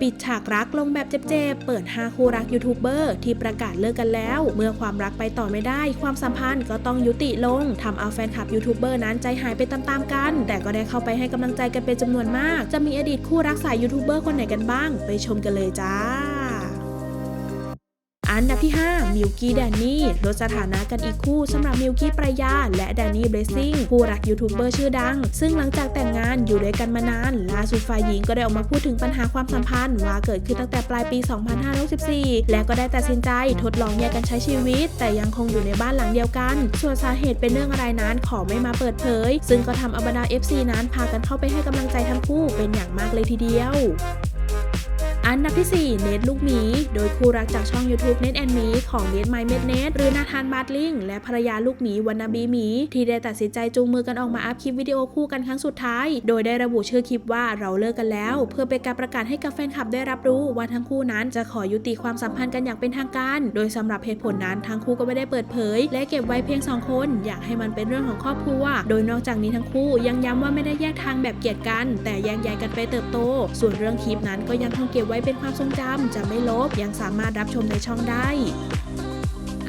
ปิดฉากรักลงแบบเจ็บๆ เปิด 5 คู่รักยูทูบเบอร์ที่ประกาศเลิกกันแล้ว เมื่อความรักไปต่อไม่ได้ ความสัมพันธ์ก็ต้องยุติลงทำเอาแฟนคลับยูทูบเบอร์นั้นใจหายไปตามๆกัน แต่ก็ได้เข้าไปให้กำลังใจกันเป็นจำนวนมาก จะมีอดีตคู่รักสายยูทูบเบอร์คนไหนกันบ้าง ไปชมกันเลยจ้า อันดับที่ 5 มิวกี้แดนนี่ลดสถานะกันอีกคู่สำหรับมิวกี้ปรายา และแดนนี่เบรซิ่งผู้รักยูทูบเบอร์ชื่อดัง ซึ่งหลังจากแต่งงานอยู่ด้วยกันมานาน ล่าสุดฝ่ายหญิงก็ได้ออกมาพูดถึงปัญหาความสัมพันธ์ ว่าเกิดขึ้นตั้งแต่ปลายปี 2564 และก็ได้ตัดสินใจทดลองแยกกันใช้ชีวิต แต่ยังคงอยู่ในบ้านหลังเดียวกัน ส่วนสาเหตุเป็นเรื่องอะไรนั้นขอไม่มาเปิดเผย ซึ่งก็ทำเอาบรรดา FC นั้นพากันเข้าไปให้กำลังใจทั้งคู่เป็นอย่างมากเลยทีเดียว อันดับที่ 4 เนทลูกหมี โดยคู่รักจากช่อง YouTube เนทแอนมีของเนทไมเมดเนทหรือนาธานบาร์ตลิงและภรรยาลูกหมีวันนาบีหมี ที่ได้ตัดสินใจจูงมือกันออกมาอัพคลิปวิดีโอคู่กันครั้งสุดท้าย โดยได้ระบุชื่อคลิปว่าเราเลิกกันแล้ว เพื่อเป็นการประกาศให้กับแฟนคลับได้รับรู้ว่าทั้งคู่นั้นจะขอยุติความสัมพันธ์กันอย่างเป็นทางการ โดยสำหรับเหตุผลนั้นทั้งคู่ก็ไม่ได้เปิดเผย และเก็บไว้เพียงสองคน อยากให้มันเป็นเรื่องของครอบครัว โดยนอกจากนี้ทั้งคู่ยังย้ำว่าไม่ได้แยกทางแบบเกลียดกัน แต่แยกย้ายกันไปเติบโต ส่วนเรื่องคลิปนั้นก็ยังคงเก็บไว้เป็นความทรงจำจะไม่ลบยังสามารถรับชมในช่องได้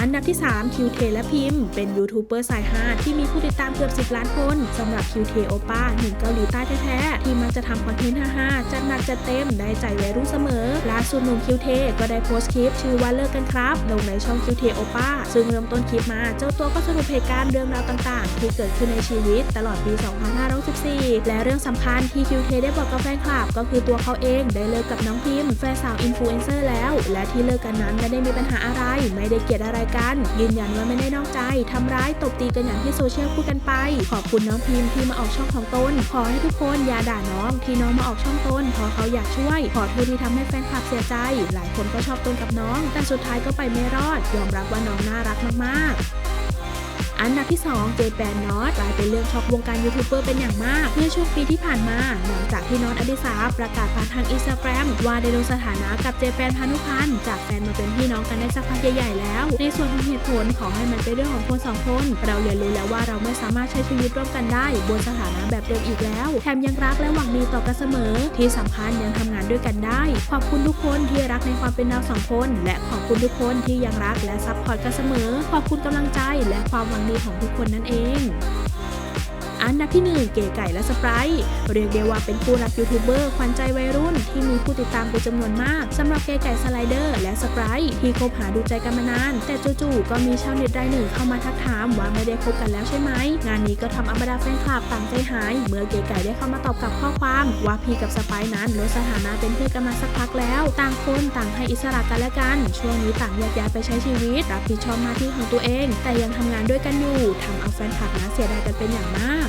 อันดับที่ 3 คิวเทและพิมพ์ เป็นยูทูบเบอร์สายฮาที่มีผู้ติดตามเกือบ 10 ล้านคนสำหรับคิวเทโอป้าหนุ่มเกาหลีใต้แท้ๆที่มักจะทำคอนเทนต์ฮาๆจัดหนักจัดเต็มได้ใจวัยรุ่นเสมอล่าสุดหนุ่มคิวเทก็ได้โพสต์คลิปชื่อว่าเลิกกันครับลงในช่องคิวเทโอป้าซึ่งเริ่มต้นคลิปมา เจ้าตัวก็สรุปเหตุการณ์เรื่องราวต่างๆ ที่เกิดขึ้นในชีวิตตลอดปี 2564 และเรื่องสำคัญที่คิวเทได้บอกกับแฟนคลับก็คือตัวเขาเองได้เลิกกับน้องพิมพ์แฟนสาวอินฟลูเอนเซอร์แล้ว และที่เลิกกันนั้นไม่ได้มีปัญหาอะไรไม่ได้เกลียดอะไรกัน ยืนยันว่าไม่ได้นอกใจทำร้ายตบตีกันอย่างที่โซเชียลพูดกันไป ขอบคุณน้องพิมพ์ที่มาออกช่องของตน ขอให้ทุกคนอย่าด่าน้องที่น้องมาออกช่องตนเพราะเขาอยากช่วย ขอโทษที่ทำให้แฟนคลับเสียใจ หลายคนก็ชอบตนกับน้อง แต่สุดท้ายก็ไปไม่รอด ยอมรับว่าน้องน่ารักมากๆ อันดับที่ 2 เจแปนนอตกลายเป็นเรื่องช็อกวงการยูทูบเบอร์เป็นอย่างมาก เมื่อช่วงปีที่ผ่านมา หลังจากที่นอตอดิสาประกาศผ่านทางอินสตาแกรมว่าได้ลงสถานะกับเจแปนพานุพันธ์จากแฟนมาเป็นพี่น้องกันได้สักพักใหญ่ๆแล้ว ในส่วนของเหตุผลขอให้มันเป็นเรื่องของคนสองคน เราเรียนรู้แล้วว่าเราไม่สามารถใช้ชีวิตร่วมกันได้ บนสถานะแบบเดิมอีกแล้ว แถมยังรักและหวังดีต่อกันเสมอ ที่สำคัญยังทำงาน ด้วยกันได้ ขอบคุณทุกคนที่รักในความเป็นเราสองคน และขอบคุณทุกคนที่ยังรักและซัพพอร์ตกันเสมอ ขอบคุณกำลังใจและความหวังดีของทุกคนนั่นเอง อันดับที่ 1 เก๋ไก่และสไปร์เรียกได้ว่าเป็นคู่รักยูทูบเบอร์ขวัญใจวัยรุ่นที่มีผู้ติดตามเป็นจำนวนมากสำหรับเก๋ไก่สไลเดอร์ และสไปร์ที่คบหาดูใจกันมานาน แต่จู่ๆก็มีชาวเน็ตรายหนึ่งเข้ามาทักถามว่าไม่ได้คบกันแล้วใช่ไหมงานนี้ก็ทำเอาบรรดาแฟนคลับต่างใจหาย เมื่อเก๋ไก่ได้เข้ามาตอบกลับข้อความ ว่าพี่กับสไปร์นั้นลดสถานะเป็นเพื่อนกันมาสักพักแล้ว ต่างคนต่างให้อิสระกันและกัน ช่วงนี้ต่างแยกย้ายไปใช้ชีวิต รับผิดชอบหน้าที่ของตัวเอง แต่ยังทำงานด้วยกันอยู่ทำเอาแฟนคลับนะเสียดายกันเป็นอย่างมาก